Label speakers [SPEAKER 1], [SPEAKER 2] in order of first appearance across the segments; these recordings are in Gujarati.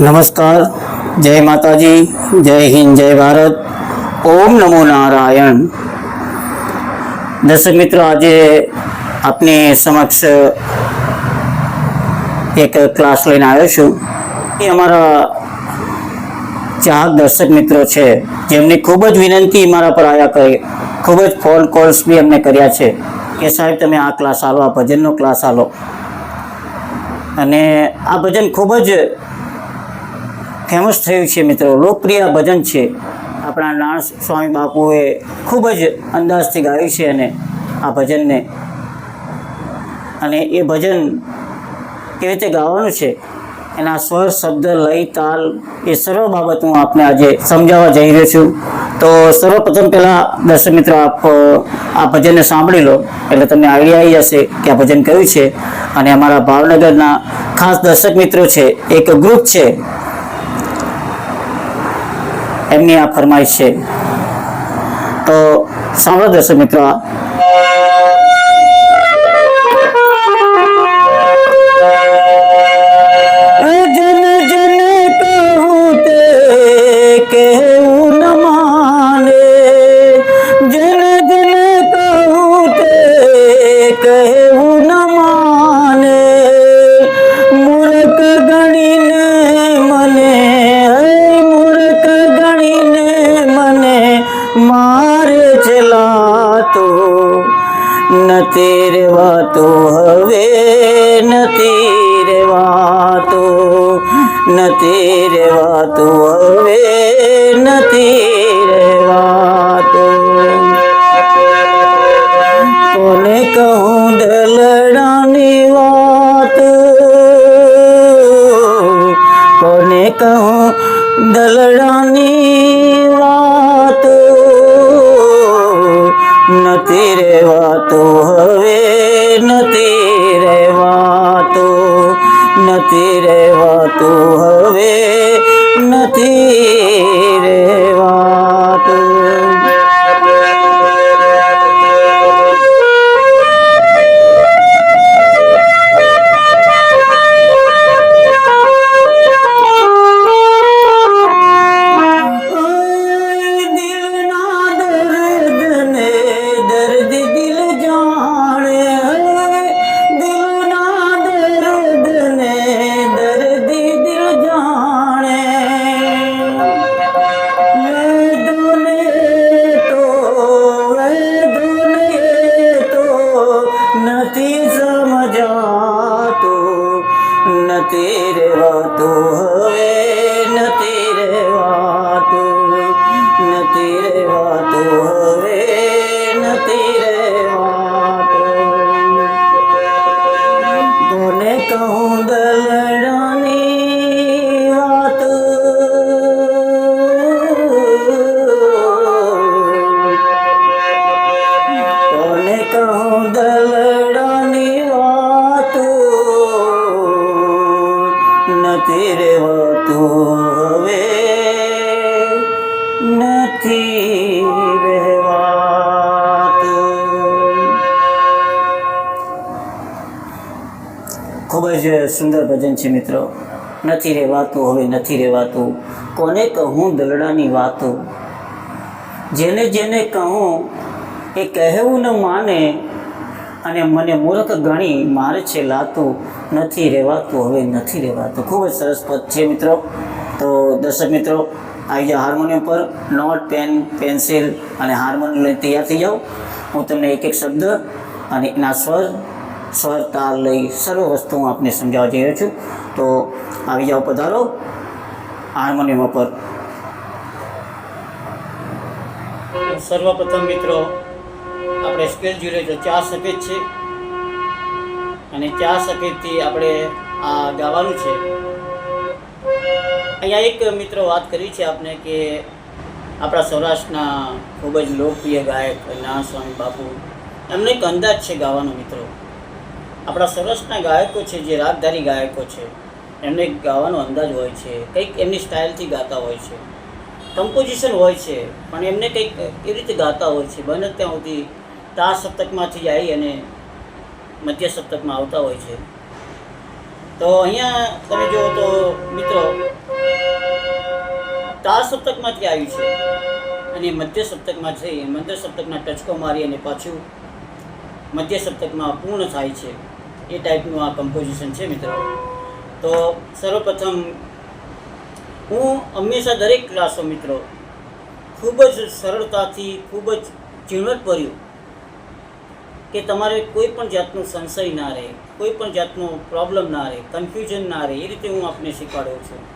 [SPEAKER 1] નમસ્કાર. જય માતાજી. જય હિન્દ, જય ભારત. ઓમ નમો નારાયણ. દર્શક મિત્રો, આજે આપની સમક્ષ એક ક્લાસ લઈને આવ્યો છું. એ અમારા ચાહક દર્શક મિત્રો છે. જેમની ખૂબ જ વિનંતી મારા પર આવ્યા કરી. ખૂબ જ ફોન કોલ્સ બી એમને કર્યા છે. કે સાહેબ, તમે આ ક્લાસ આલો, આ ભજનનો ક્લાસ આલો. અને આ ભજન ખૂબ જ ફેમસ થયું છે મિત્રો. લોકપ્રિય ભજન છે. આપણા નાણ સ્વામી બાપુએ ખૂબ જ અંદાજથી ગાયું છે અને આ ભજનને. અને એ ભજન કેવી રીતે ગાવાનું છે? એના સ્વર, શબ્દ, લય, તાલ એ સર્વ બાબત હું આપને આજે સમજાવવા જઈ રહ્યો છું. તો સર્વપ્રથમ પહેલાં દર્શક મિત્રો, આપ આ ભજનને સાંભળી લો. એટલે તમને આઈડિયા આવી જશે કે આ ભજન કયું છે. અને અમારા ભાવનગરના ખાસ દર્શક મિત્રો છે, એક ગ્રુપ છે એમની આ ફરમાઈશ છે. તો સાંભળો દર્શક મિત્રો નથી રેવાતો હવે, નથી રેવાતો કોને કહું દલડાની વાત? કોને કહું દલડાની વાત? નથી રેવાતો હવે, નથી રેવાતો નથી રેવાતો નથી રેવાતો હવે નથી રેવાતો કોને કહું દલડાની વાત? કોને કહું દલડાની વાત? નથી રહેવાતું હવે નથી રહેવાતું. ખૂબ જ સુંદર ભજન છે મિત્રો. નથી રહેવાતું, હવે નથી રહેવાતું. કોને કહું દલડાની વાતો? જેને જેને કહું એ કહેવું ન માને અને મને મૂર્ખ ગણી મારે છે લાતું. નથી રહેવાતું, હવે નથી રહેવાતું. ખૂબ જ સરસ પદ છે મિત્રો. તો દર્શક મિત્રો આવી જાઓ હાર્મોનિયમ પર નોટ, પેન, પેન્સિલ અને હાર્મોનિયમ લઈને તૈયાર થઈ જાઓ. હું તમને એક એક શબ્દ અને એના સ્વર સ્વર, તાલ લઈ સર્વ વસ્તુ હું આપને સમજાવવા જઈ રહ્યો છું. તો આવી જાઓ, પધારો. હાર્મોનિયમ ઉપર. સર્વપ્રથમ મિત્રો, આપણે સ્કેલ જોઈએ તો ચાર સફેદ છે. અને ચાર સફેદથી આપણે આ ગાવાનું છે. અહીંયા એક મિત્રો વાત કરી છે આપણે કે આપણા સૌરાષ્ટ્રના ખૂબ જ લોકપ્રિય ગાયક નારાયણ સ્વામી બાપુ. એમનો એક અંદાજ છે ગાવાનો મિત્રો. આપણા સૌરાષ્ટ્રના ગાયકો છે, જે રાગધારી ગાયકો છે, એમને ગાવાનો અંદાજ હોય છે, કંઈક એમની સ્ટાઇલથી ગાતા હોય છે કમ્પોઝિશન હોય છે, પણ એમને કંઈક એવી રીતે ગાતા હોય છે. બને ત્યાં સુધી તા સપ્તકમાંથી આવી અને મધ્ય સપ્તકમાં આવતા હોય છે. તો અહીંયા તમે જુઓ તો મિત્રો તાર સપ્તકમાંથી આવ્યું છે. અને મધ્ય સપ્તકમાં જઈ મધ્ય સપ્તકના ટચકો મારી અને પાછું મધ્ય સપ્તકમાં પૂર્ણ થાય છે. એ ટાઈપનું આ કમ્પોઝિશન છે મિત્રો. તો સર્વપ્રથમ હું હંમેશા દરેક ક્લાસો મિત્રો ખૂબ જ સરળતાથી ખૂબ જ ઝીણવટભર્યું કે તમારે કોઈ પણ જાતનો સંશય ના રહે, કોઈ પણ જાતનો પ્રોબ્લેમ ના રહે કન્ફ્યુઝન ના રહે, એ રીતે હું આપને શીખવાડું છું.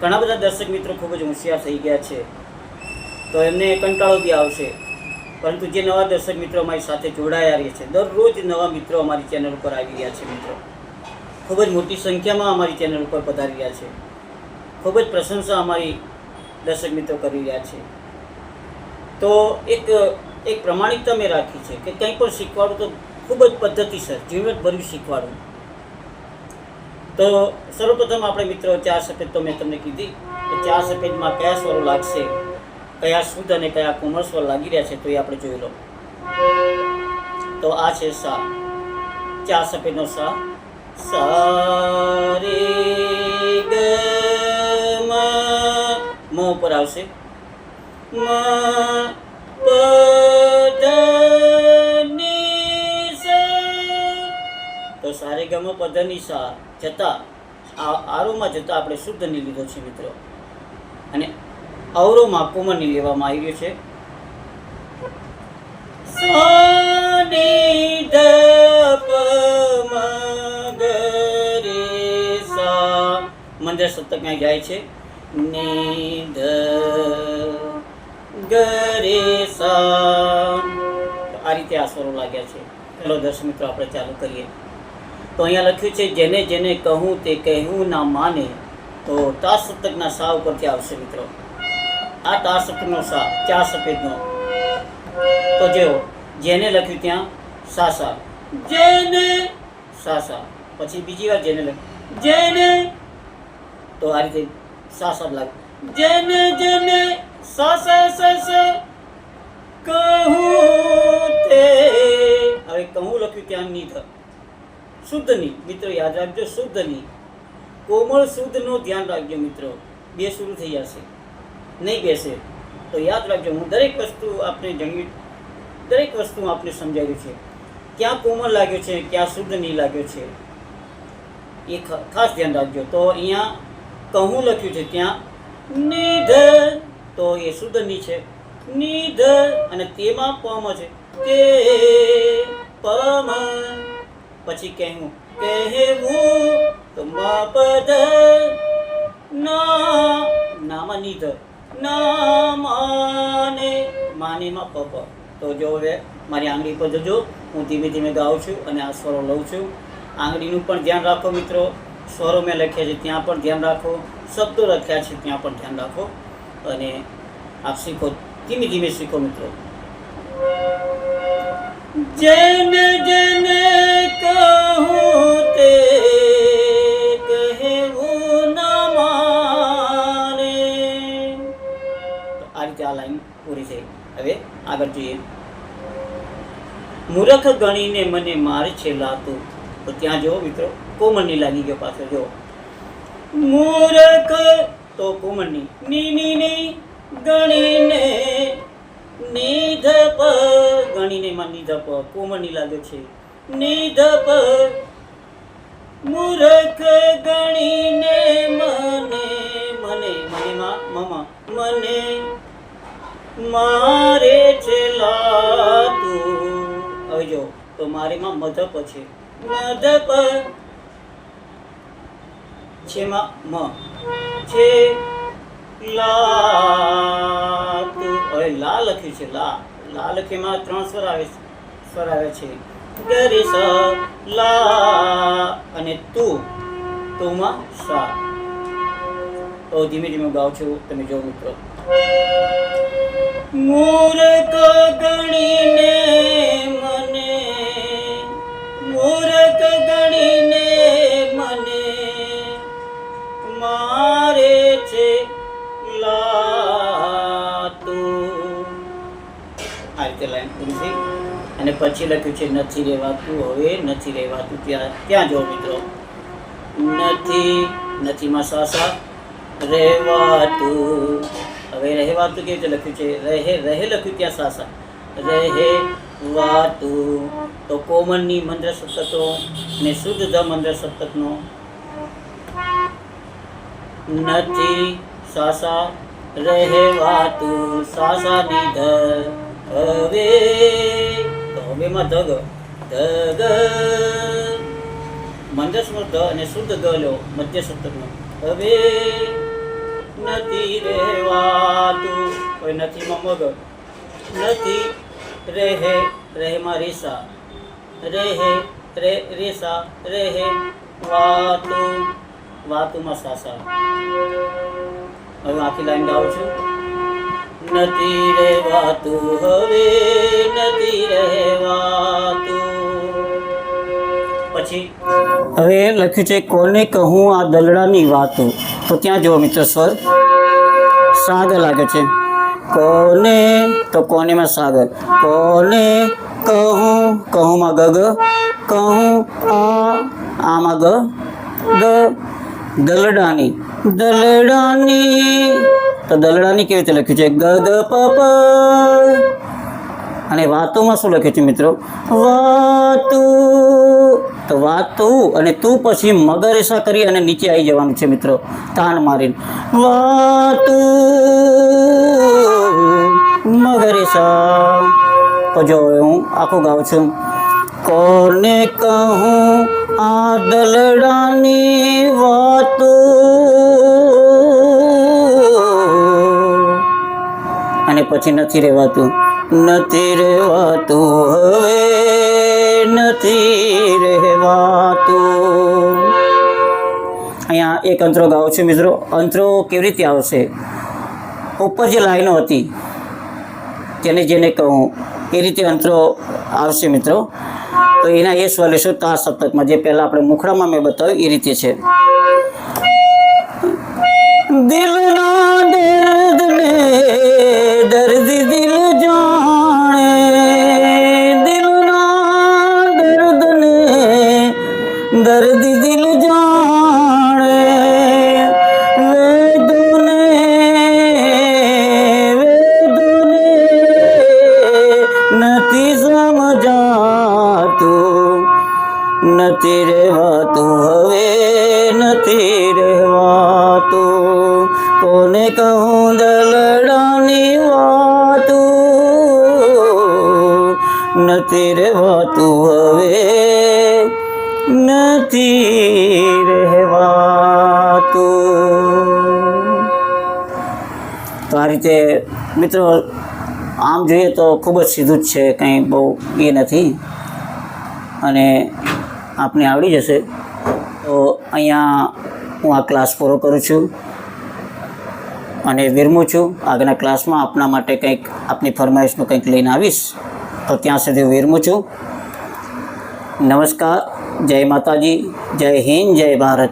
[SPEAKER 1] ઘણા બધા દર્શક મિત્રો ખૂબ જ હોશિયાર થઈ ગયા છે. તો એમને કંટાળો બી આવશે. પરંતુ જે નવા દર્શક મિત્રો અમારી સાથે જોડાયા રહે છે, દરરોજ નવા મિત્રો અમારી ચેનલ ઉપર આવી રહ્યા છે મિત્રો. ખૂબ જ મોટી સંખ્યામાં અમારી ચેનલ ઉપર પધારી રહ્યા છે. ખૂબ જ પ્રશંસા અમારી દર્શક મિત્રો કરી રહ્યા છે. તો એક એક પ્રમાણિકતા મેં રાખી છે કે કંઈ પણ શીખવાડું તો ખૂબ જ પદ્ધતિસર જીવનભર્યું શીખવાડું. તો સર્વપ્રથમ આપણે મિત્રો ચાર સફેદ તો મેં તમને કીધી કે ચાર સફેદમાં કયા સ્વરો લાગશે, કયા શુદ્ધ અને કયા કોમળ સ્વર લાગી રહ્યા છે તો એ આપણે જોઈ લો. તો આ છે સા. ચાર સફેદનો સા. સા રે ઉપર આવશે. મ, પ, ધ, ની સા તો સારે ગમ પધની સા. જતા આરોમાં જતા આપણે શુદ્ધની લીધો છે મિત્રો. અને અવરોમાં કુમરની લેવામાં આવી રહ્યો છે. સાની મંદર સપ્તકમાં જાય છે. ની ગરે સા આ રીતે આ સ્વરો લાગ્યા છે. ચલો દર્શક મિત્રો, આપણે ચાલુ કરીએ. તો અહીંયા લખ્યું છે જેને જેને કહું તે કહેવું ના માને. તો તા સપ્તકના સા ઉપરથી આવશે મિત્રો. આ તા સપ્તકનો સા ચાર સફેદનો. તો જેવો જેને લખ્યું ત્યાં સા સા. જેને સા સા. પછી બીજી વાર જેને લખ્યું. જેને તો આ રીતે સા સા લાગે. જેને જેને સા સા સા સા કહું તે. હવે કહું લખ્યું ત્યાં નિધ. શુદ્ધની. મિત્રો, યાદ રાખજો, શુદ્ધની. કોમળ શુદ્ધનું ધ્યાન રાખજો, મિત્રો. બે શરૂ થઈ જશે નહીં બેસે. તો યાદ રાખજો, હું દરેક વસ્તુ આપણે જમી દરેક વસ્તુ આપણે સમજાવ્યું છે. ક્યાં કોમળ લાગ્યો છે, ક્યાં શુદ્ધ નહીં લાગ્યો છે. એ ખાસ ધ્યાન રાખજો. તો અહીંયા કહું લખ્યું છે ત્યાં નિધ તો એ શુદ્ધ નહીં છે. નિધ અને તેમાં પમ છે. તે પમ પછી કહેવું કહેવું તો પદ ના નામાં નિધ ના માને. માને માં પપ તો જો હવે મારી આંગળી પર જજો, હું ધીમે ધીમે ગાઉં છું અને આ સ્વરો લઉં છું. આંગળીનું પણ ધ્યાન રાખો મિત્રો. સ્વરો મેં લખ્યા છે ત્યાં પણ ધ્યાન રાખો. શબ્દો લખ્યા છે ત્યાં પણ ધ્યાન રાખો. અને આપ શીખો, ધીમે ધીમે શીખો મિત્રો. જેને જેને આગળ જોઈએ. મૂર્ખ ગણીને મને મારે છે લાતું તો ત્યાં જો મિત્રો કોમનની લાગી ગયો પાછો જો મૂર્ખ તો કોમનની ની ની ની ગણીને નિધપ, ગણીને માં નિધપ કોમનની લાગે છે. નિધપ, મૂર્ખ ગણીને મને મને મને, મા, મમા, મને મારે જો, તો મારીમાં મધપ છે. મધપ છે મ છે લાતું. લા લખ્યું છે, લા. લા લખીમાં ત્રણ સ્વર આવે સ્વર આવે છે. ગરી સ, લા અને તું. તુમાં સા. તો ધીમે ધીમે ગાઉં છું, તમે જો મિત્રો. મૂર્ખ ગણીને મને, મૂર્ખ ગણીને મને મારે છે લાતું. આ રીતે લાઈન પૂરી અને પછી લખ્યું છે, નથી રહેવાતું હવે નથી રહેવાતું ત્યાં ત્યાં જો મિત્રો. નથી, નથીમાં સાસા રહેવાતું હવે રહેવાતું કેવી રીતે લખ્યું છે, રહે રહે લખ્યું ત્યાં સાસા. રહે, વાતું, તો કોમનની મંત્ર સપ્તકો ને શુદ્ધ ધ મંત્ર સપ્તકનો નથી. સાસા રહેવાતું સાસા નિધર હવે, તો હવેમાં ધગ ધગ મંદસ્મર ધ અને શુદ્ધ ગ લો, મધ્ય સપ્તકનો. હવે નથી રહેવાતું. કોઈ નથીમાં મગ નથી. રહે રહેમાં રેસા. રહે રે રેસા, રહે વાતું. વાતુમાં સાસા. હવે આખી લાઈન ગાઉં છું. નથી રહેવાતું, હવે નથી રહેવાતું. પછી, હવે લખ્યું છે, કોને કહું આ દલડાની વાતો? તો ત્યાં જુઓ મિત્ર સ્વર? સાગર લાગે છે. કોને? તો કોનેમાં સાગર? કોને કહું? કહુંમાં ગગ? કહું આ આમાં ગ? ગ દલડાની. દલડાની. તો દલડાની કેવી રીતે લખ્યું છે? ગ ગ પ અને વાતોમાં શું લખ્યું છે મિત્રો? વાતુ. તો વાતું અને તું પછી મગરેસા કરી અને નીચે આવી જવાનું છે મિત્રો. તાણ મારીને. વાતુ. મગરેસા. તો જો હું આખું ગાઉં છું. કોને કહું આ દલડાની વાતો? અને પછી નથી રહેવાતું નથી રહેવાતું, હવે નથી રહેવાતું. અહીંયા એક અંતરો ગાવ છું મિત્રો. અંતરો કેવી રીતે આવશે? ઉપર જે લાઈનો હતી, તેને જેને કહું, એ રીતે અંતરો આવશે મિત્રો. તો એના એ સ્વર લેશો તા સપ્તકમાં. જે પહેલાં આપણે મુખડામાં મેં બતાવ્યું એ રીતે છે. નથી રહેવાતું, હવે નથી રહેવાતું. કોને કહું દલડાની વાતું? નથી રહેવાતું, હવે નથી રહેવાતું. તો આ રીતે, મિત્રો, આમ જોઈએ તો ખૂબ જ સીધું જ છે, કંઈ બહુ એ નથી. અને આપને આવડી જશે. તો અહીંયા હું આ ક્લાસ પૂરો કરું છું અને વિરમું છું. આગળના ક્લાસમાં આપના માટે કંઈક આપની ફરમાઈશનું કંઈક લઈને આવીશ. તો ત્યાં સુધી હું વિરમું છું. નમસ્કાર. જય માતાજી. જય હિન્દ. જય ભારત.